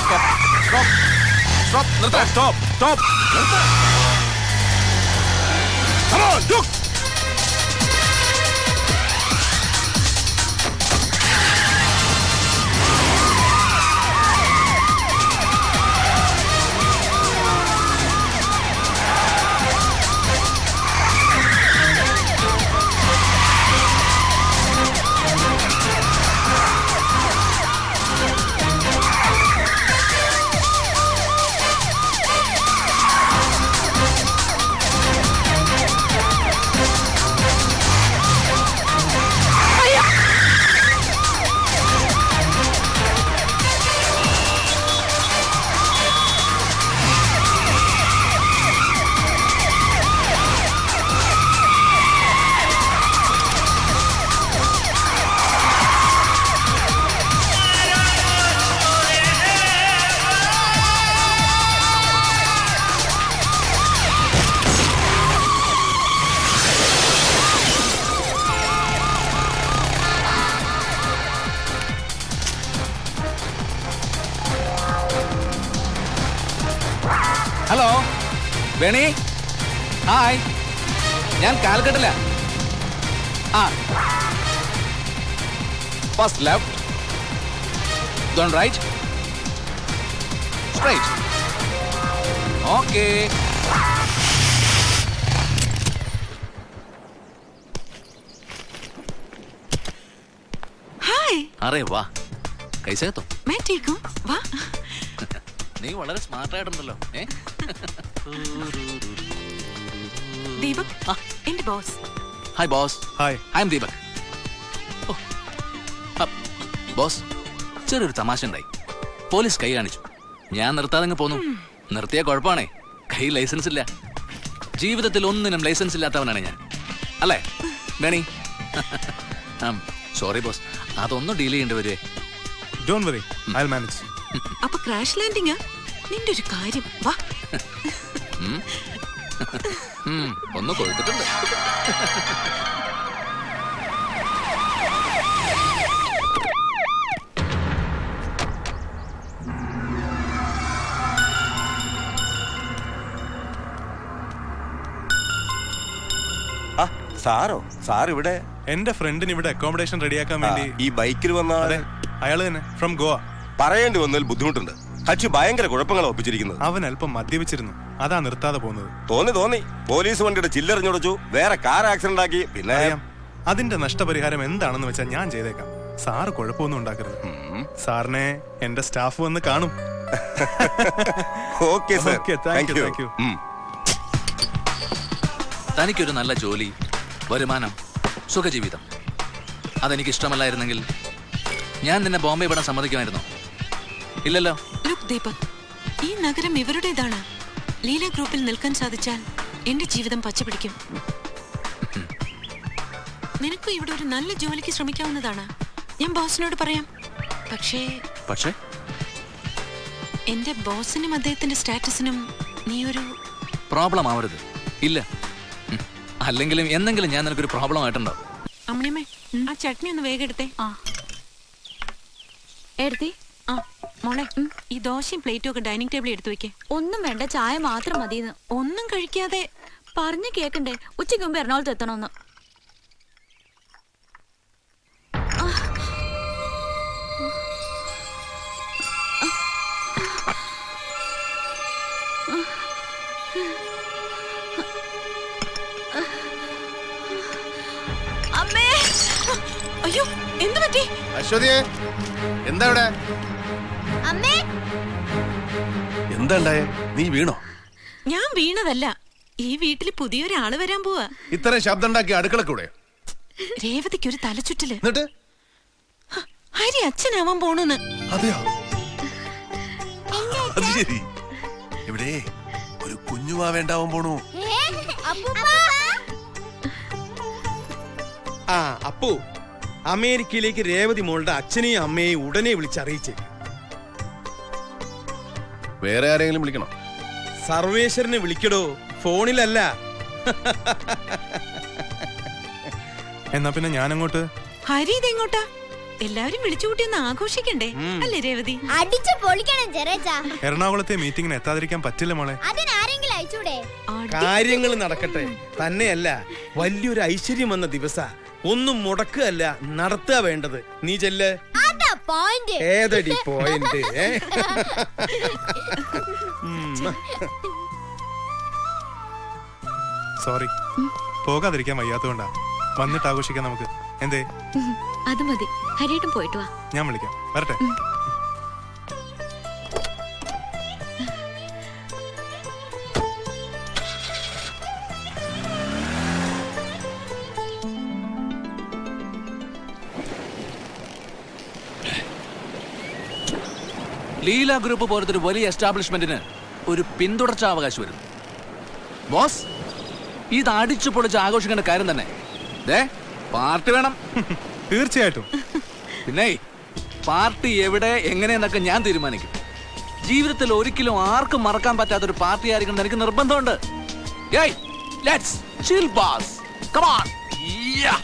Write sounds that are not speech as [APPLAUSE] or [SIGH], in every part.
stop, stop, stop, stop, stop, stop, Stopp, stopp, stopp, stopp. stop, stop, stop, hello Veni? Hi ഞാൻ കാൽക്കട്ടില്ല ആ. First left then right straight okay array വാ? കൈസകത്തോ [LAUGHS] നീ വളരെ സ്മാർട്ടായിട്ടുണ്ടല്ലോ ഏ? ദീപക് എന്റെ boss. Hi boss hi I am Deepak boss ചെറിയൊരു തമാശ ഉണ്ടായി. പോലീസ് കൈ കാണിച്ചു. ഞാൻ നിർത്താതെ അങ്ങ് പോന്നു. നിർത്തിയ കുഴപ്പമാണേ. കൈ ലൈസൻസ് ഇല്ല. ജീവിതത്തിൽ ഒന്നിനും ലൈസൻസ് ഇല്ലാത്തവനാണ് ഞാൻ. അല്ലേ? വേണി? സോറി ബോസ് അതൊന്നും ഡീൽ ചെയ്യേണ്ടി വരുവേ. ഡോണ്ട് വറി ഐ മാനേജ് അപ്പൊ ക്രാഷ് ലാൻഡിംഗ് നിന്റെ ഒരു കാര്യം. വാ. ഒന്ന് കൊഴുത്തിട്ടുണ്ട്. സാറോ? സാർ ഇവിടെ എന്റെ ഫ്രണ്ടിന് ഇവിടെ അക്കോമഡേഷൻ റെഡിയാക്കാൻ വേണ്ടി ഈ ബൈക്കിൽ വന്ന അയാൾ അയാൾ തന്നെ ഫ്രം ഗോവ. പറയേണ്ടി വന്നതിൽ ബുദ്ധിമുട്ടുണ്ട്. കക്ഷി ഭയങ്കര കുഴപ്പങ്ങൾ ഒപ്പിച്ചിരിക്കുന്നത്. അവൻ അല്പം മദ്യപിച്ചിരുന്നു. അതാ നിർത്താതെ പോകുന്നത്. തോന്നി തോന്നി. പോലീസ് വണ്ടിയുടെ ചില്ലെറിഞ്ഞുടച്ചു. വേറെ കാർ ആക്സിഡന്റ് ആക്കി. പിന്നെ? അറിയാം. അതിന്റെ നഷ്ടപരിഹാരം എന്താണെന്ന് വെച്ചാൽ ഞാൻ ചെയ്തേക്കാം. സാറ് കുഴപ്പമൊന്നും ഉണ്ടാക്കരുത്. സാറിനെ എന്റെ സ്റ്റാഫ് വന്ന് കാണും. Okay sir. Okay, thank you, thank you. ഉം. തനിക്കൊരു നല്ല ജോലി വരുമാനം സുഖജീവിതം. അതെനിക്ക് ഇഷ്ടമല്ലായിരുന്നെങ്കിൽ ഞാൻ നിന്നെ ബോംബെ വിടാൻ സമ്മതിക്കുമായിരുന്നു. ഇല്ലല്ലോ. ലുക്ക് ദീപക് ഈ നഗരം ഇവരുടേതാണ്. ലീല ഗ്രൂപ്പിൽ നിൽക്കാൻ സാധിച്ചാൽ എന്റെ ജീവിതം പച്ചപിടിക്കും നിനക്കും ഇവിടെ ഒരു നല്ല ജോലിക്ക് ശ്രമിക്കാവുന്നതാണ്. ഞാൻ ബോസിനോട് പറയാം. പക്ഷേ പക്ഷേ? എന്റെ ബോസിനും അദ്ദേഹത്തിന്റെ സ്റ്റാറ്റസിനും നീ ഒരു പ്രോബ്ലം ആവരുത്. ഇല്ല. അല്ലെങ്കിലും എന്തെങ്കിലും ഞാൻ നിനക്കൊരു പ്രോബ്ലം ആയിട്ടുണ്ടോ അമ്മണിയമ്മേ ആ ചട്നി ഒന്ന് വേഗം എടുത്തേ. ആ. എടുത്തി. മോളെ ഈ ദോശയും പ്ലേറ്റും ഒക്കെ ഡൈനിങ് ടേബിളിൽ എടുത്തു വെക്കേ. ഒന്നും വേണ്ട ചായ മാത്രം മതിയെന്ന്. ഒന്നും കഴിക്കാതെ പറഞ്ഞു കേക്കണ്ടേ? ഉച്ചയ്ക്ക് മുമ്പ് എറണാകുളത്ത് എത്തണമെന്ന് അയ്യോ എന്ത് പറ്റി? അശ്വതിയെ എന്താ ഇവിടെ? എന്താ ഉണ്ടായേ നീ വീണോ? ഞാൻ വീണതല്ല. ഈ വീട്ടിൽ പുതിയൊരാൾ വരാൻ പോവാ. ഇത്രയും ശബ്ദം ഉണ്ടാക്കി അടുക്കളക്കൂടെ രേവതിക്ക് ഒരു തലച്ചുറ്റൽ എന്നിട്ട്? ഹരി അച്ഛനാവാൻ പോണെന്ന്. അതെയോ? അത് ശരി. ഇവിടെ ഒരു കുഞ്ഞുമാ വേണ്ടാവാൻ പോണു. ആ അപ്പു. അമേരിക്കയിലേക്ക് രേവതി മോളുടെ അച്ഛനെയും അമ്മയെയും ഉടനെ വിളിച്ചറിയിച്ചേ വേറെ ആരെങ്കിലും വിളിക്കണോ? സർവേശ്വരനെ വിളിക്കടോ. ഫോണിലല്ല. എന്നാ പിന്നെ ഞാൻ അങ്ങോട്ട് ഹരി ഇതെങ്ങോട്ടാ? എല്ലാവരും വിളിച്ചുകൂട്ടി ഒന്ന് ആഘോഷിക്കണ്ടേ? അല്ലേ രേവതി? അടിച്ചു പൊളിക്കണം ചെറിയച്ചാ. എറണാകുളത്തെ മീറ്റിംഗിന് എത്താതിരിക്കാൻ പറ്റില്ല മോളെ. അതിനാരെങ്കിലും അയച്ചൂടെ? കാര്യങ്ങൾ നടക്കട്ടെ. തന്നെയല്ല വലിയൊരു ഐശ്വര്യം വന്ന ദിവസ. ഒന്നും മുടക്കുകയല്ല നടത്തുക വേണ്ടത്. നീ ചെല്ല്. പോയിന്റ് ഏതടി പോയിന്റ് സോറി പോകാതിരിക്കാൻ വയ്യാത്തതുകൊണ്ടാ. വന്നിട്ട് ആഘോഷിക്കാം നമുക്ക്. എന്തേ? അത് മതി. ഹരിയേട്ടും പോയിട്ട് വാ. ഞാൻ വിളിക്കാം. വരട്ടെ? ലീല ഗ്രൂപ്പ് പോലത്തെ ഒരു വലിയ എസ്റ്റാബ്ലിഷ്മെന്റിന് ഒരു പിന്തുടർച്ച അവകാശം വരും ബോസ് ഇത് അടിച്ചു പൊളിച്ച് ആഘോഷിക്കേണ്ട കാര്യം തന്നെ. ദേ പാർട്ടി വേണം. [LAUGHS] തീർച്ചയായിട്ടും. പിന്നെ പാർട്ടി എവിടെ എങ്ങനെയെന്നൊക്കെ ഞാൻ തീരുമാനിക്കും. ജീവിതത്തിൽ ഒരിക്കലും ആർക്കും മറക്കാൻ പറ്റാത്ത ഒരു പാർട്ടി ആയിരിക്കണം എനിക്ക് നിർബന്ധമുണ്ട്. ഏയ് let's chill boss come on on yeah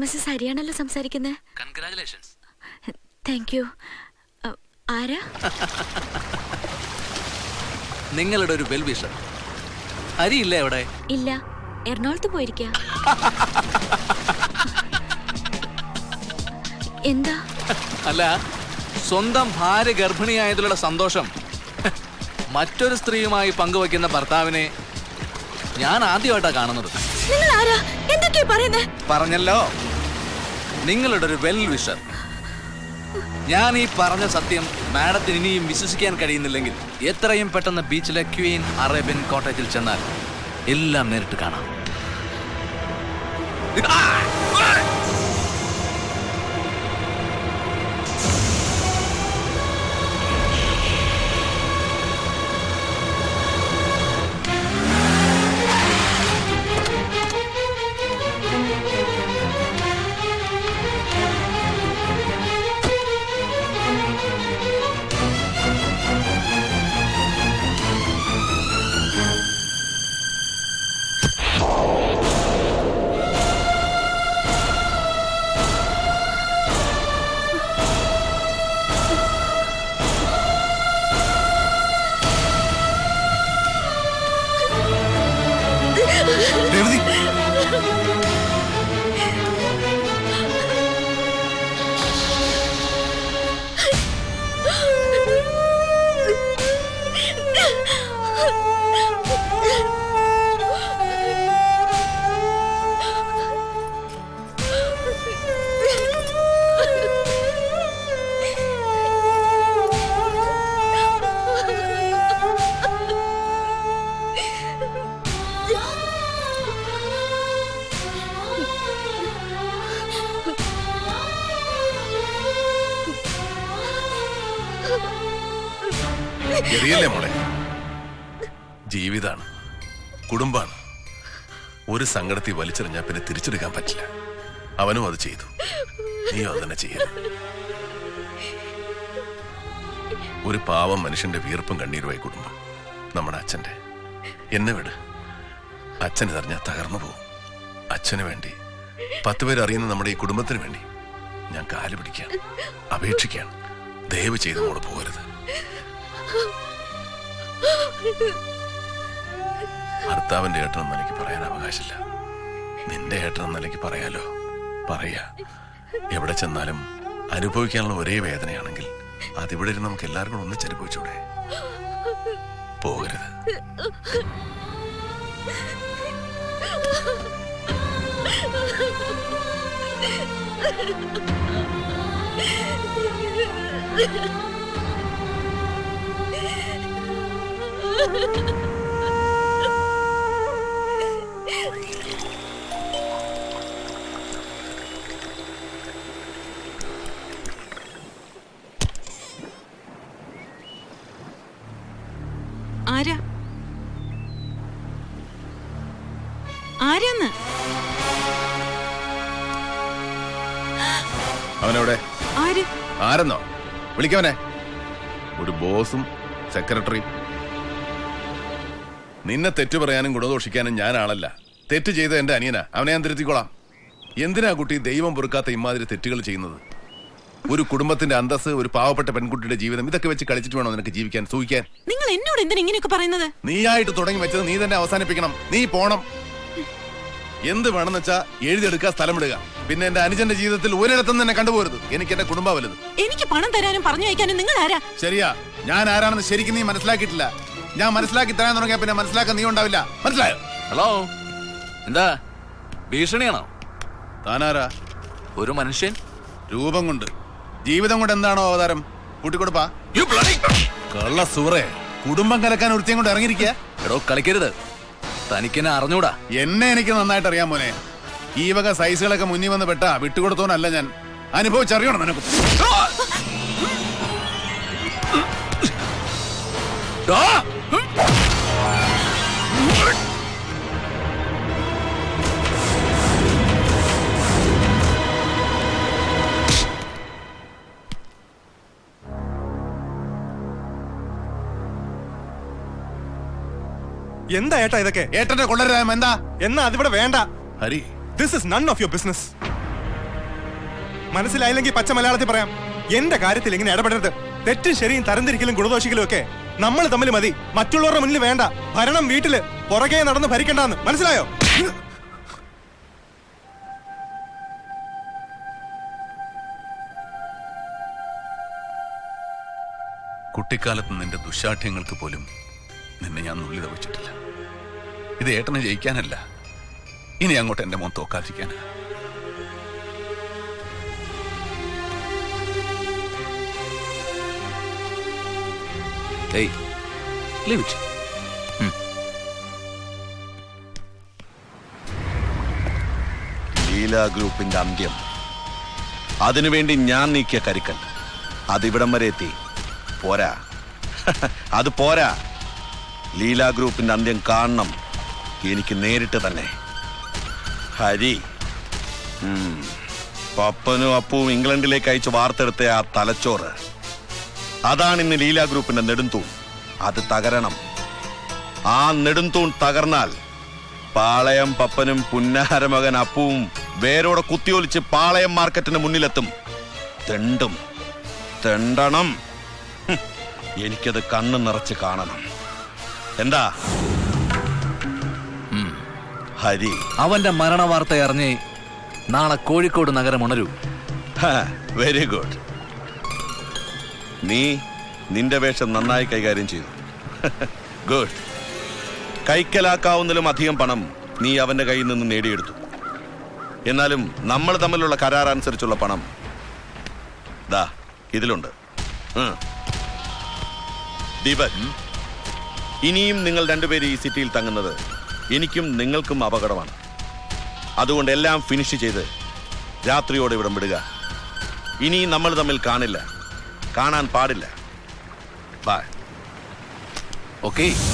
Mrs ഹരിയാണല്ലോ സംസാരിക്കുന്നത് കൺഗ്രാചുലേഷൻസ് താങ്ക് യു ആരാ? നിങ്ങളുടെ ഒരു വെൽ വിഷർ ഹരി ഇല്ല എവിടെ ഇല്ല. എറണാകുളത്ത് പോയിരിക്ക. എന്താ? അല്ല സ്വന്തം ഭാര്യ ഗർഭിണിയായതിലുള്ള സന്തോഷം. മറ്റൊരു സ്ത്രീയുമായി പങ്കുവയ്ക്കുന്ന ഭർത്താവിനെ ഞാൻ ആദ്യമായിട്ടാണ് കാണുന്നത്. നിങ്ങൾ ആരാ എന്തൊക്കെയാ പറയുന്നത് പറഞ്ഞല്ലോ. നിങ്ങളുടെ ഒരു വെൽ വിഷർ ഞാൻ ഈ പറഞ്ഞ സത്യം മാഡത്തിന് ഇനിയും വിശ്വസിക്കാൻ കഴിയുന്നില്ലെങ്കിൽ എത്രയും പെട്ടെന്ന് ബീച്ചിലെ ക്വീൻ അറേബ്യൻ കോട്ടേജിൽ ചെന്നാൽ എല്ലാം നേരിട്ട് കാണാം. ജീവിതാണ്. കുടുംബാണ് ഒരു സങ്കടത്തിൽ വലിച്ചെറിഞ്ഞാൽ പിന്നെ തിരിച്ചെടുക്കാൻ പറ്റില്ല. അവനും അത് ചെയ്തു. നീയും അത് തന്നെ ഒരു പാവം മനുഷ്യന്റെ വീർപ്പും കണ്ണീരുമായി കുടുംബം നമ്മുടെ അച്ഛന്റെ. എന്നെ വിട്. അച്ഛനെ ഇതറിഞ്ഞാൽ തകർന്നു പോകും അച്ഛന് വേണ്ടി പത്ത് പേർ അറിയുന്ന നമ്മുടെ ഈ കുടുംബത്തിന് വേണ്ടി ഞാൻ കാൽ പിടിക്കാൻ അപേക്ഷിക്കാൻ ദയവ് ചെയ്ത് മോൾ പോകരുത്. ഭർത്താവിന്റെ ഏട്ടനെന്ന് എനിക്ക് പറയാൻ അവകാശമില്ല. നിന്റെ ഏട്ടനെന്ന് എനിക്ക് പറയാലോ? പറയാ. എവിടെ ചെന്നാലും അനുഭവിക്കാനുള്ള ഒരേ വേദനയാണെങ്കിൽ അതിവിടെ ഇരുന്ന് നമുക്ക് എല്ലാവർക്കും ഒന്നിച്ച് അനുഭവിച്ചൂടെ. പോകരുത്. ആരാ [LAUGHS] [LAUGHS] ആരാന്ന്? അവനവിടെ. ആര്? ആരെന്നോ? വിളിക്കവനെ. ഒരു ബോസും സെക്രട്ടറി നിന്നെ തെറ്റു പറയാനും ഗുണദോഷിക്കാനും ഞാൻ ആളല്ല തെറ്റ് ചെയ്ത എന്റെ അനിയനാ. അവനെ ഞാൻ തിരുത്തിക്കോളാം. എന്തിനാ കുട്ടി ദൈവം പൊറുക്കാത്ത ഇമാതിരി തെറ്റുകൾ ചെയ്യുന്നത്? ഒരു കുടുംബത്തിന്റെ അന്തസ് ഒരു പാവപ്പെട്ട പെൺകുട്ടിയുടെ ജീവിതം ഇതൊക്കെ വെച്ച് കളിച്ചിട്ട് വേണോ നിനക്ക് ജീവിക്കാൻ സൂഹിക്കാൻ? നിങ്ങൾ എന്നോട് എന്തിനാ ഇങ്ങനെയൊക്കെ പറയുന്നത്? നീയായിട്ട് തുടങ്ങി വെച്ചത് നീ തന്നെ അവസാനിപ്പിക്കണം. നീ പോണം. എന്ത് വേണമെന്ന് വെച്ചാ എഴുതിയെടുക്കുക സ്ഥലം വിടുക പിന്നെ എന്റെ അനുജന്റെ ജീവിതത്തിൽ ഒരിടത്തും തന്നെ കണ്ടുപോരുത്. എനിക്ക് എന്റെ കുടുംബം വലുത്. എനിക്ക് പണം തരാനും പറഞ്ഞു വയ്ക്കാനും നിങ്ങൾ ആരാ? ശരിയാ. ഞാൻ ആരാണെന്ന് ശരിക്കും നീ മനസ്സിലാക്കിയിട്ടില്ല. ഞാൻ മനസ്സിലാക്കി തരാൻ തുടങ്ങിയ പിന്നെ മനസ്സിലാക്കാൻ നീ ഉണ്ടാവില്ല. മനസ്സിലായോ? ഹലോ. എന്താ? ഭീഷണിയാണോ? താനാരാ? ഒരു മനുഷ്യൻ? രൂപം കൊണ്ട്. ജീവിതം കൊണ്ട് എന്താണോ അവതാരം? കൂട്ടിക്കൊടുപ്പാ. കള്ള സൂറേ കുടുംബം കലക്കാൻ ഒരുത്തിയും കൊണ്ട് ഇറങ്ങിയിരിക്കുക എടോ കളിക്കരുത്. തനിക്കെന്നെ അറിഞ്ഞൂടാ. എന്നെ എനിക്ക് നന്നായിട്ട് അറിയാം മോനെ. ഈ വക സൈസുകളൊക്കെ മുന്നിൽ വന്ന് പെട്ടാ വിട്ടുകൊടുത്തോനല്ല ഞാൻ. അനുഭവിച്ചറിയണം നിനക്ക്. ഡാ! എന്താ ഏട്ടാ ഇതൊക്കെ? ഏട്ടന്റെ കൊള്ളരുതായ്മ എന്താ? എന്നാ അതിവിടെ വേണ്ട. Hari. This is none of your business മനസ്സിലായില്ലെങ്കിൽ പച്ച മലയാളത്തിൽ പറയാം. എന്റെ കാര്യത്തിൽ ഇങ്ങനെ ഇടപെടരുത്. തെറ്റും ശരിയും തരംതിരിക്കലും ഗുണദോഷിക്കലും ഒക്കെ നമ്മൾ തമ്മിൽ മതി. മറ്റുള്ളവരുടെ മുന്നിൽ വേണ്ട. ഭരണം വീട്ടിൽ പുറകെ നടന്ന് ഭരിക്കണ്ടെന്ന്. മനസ്സിലായോ? കുട്ടിക്കാലത്ത് നിന്റെ ദുശാഠ്യങ്ങൾക്ക് പോലും നിന്നെ ഞാൻ നുള്ളി തവിച്ചിട്ടില്ല ഇത് ഏട്ടനെ ജയിക്കാനല്ല. ഇനി അങ്ങോട്ട് എന്റെ മോൻ തോക്കാതിരിക്കാനാ. leave it. ലീല ഗ്രൂപ്പിന്റെ അന്ത്യം. അതിനുവേണ്ടി ഞാൻ നീക്കിയ കരുക്കൻ അതിവിടം വരെ എത്തി. പോരാ. [LAUGHS] അത് പോരാ. ലീല ഗ്രൂപ്പിന്റെ അന്ത്യം കാണണം. എനിക്ക് നേരിട്ട് തന്നെ. ഹരി. പപ്പനും അപ്പവും ഇംഗ്ലണ്ടിലേക്ക് അയച്ച് വാർത്തെടുത്ത ആ തലച്ചോറ്. അതാണ് ഇന്ന് ലീല ഗ്രൂപ്പിന്റെ നെടുന്തൂൺ അത് തകരണം. ആ നെടുന്തൂൺ തകർന്നാൽ പാളയം പപ്പനും പുന്നാരമകൻ അപ്പവും വേരോടെ കുത്തിയൊലിച്ച് പാളയം മാർക്കറ്റിന് മുന്നിലെത്തും. തെണ്ടും. തെണ്ടണം. എനിക്കത് കണ്ണു നിറച്ച് കാണണം. എന്താ? ഹരി. അവന്റെ മരണ വാർത്ത അറിഞ്ഞ് നാളെ കോഴിക്കോട് നഗരം ഉണരൂ. Very good. നീ നിന്റെ വേഷം നന്നായി കൈകാര്യം ചെയ്തു. [LAUGHS] ഗുഡ്. കൈക്കലാക്കാവുന്നതിലും അധികം പണം നീ അവന്റെ കയ്യിൽ നിന്ന് നേടിയെടുത്തു. എന്നാലും നമ്മൾ തമ്മിലുള്ള കരാർ അനുസരിച്ചുള്ള പണം ദാ ഇതിലുണ്ട്. ദീപൻ ദീപക് ഇനിയും നിങ്ങൾ രണ്ടുപേരും ഈ സിറ്റിയിൽ തങ്ങുന്നത് എനിക്കും നിങ്ങൾക്കും അപകടമാണ്. അതുകൊണ്ട് എല്ലാം ഫിനിഷ് ചെയ്ത് രാത്രിയോടെ ഇവിടം വിടുക. ഇനി നമ്മൾ തമ്മിൽ കാണില്ല. കാണാൻ പാടില്ല. Bye okay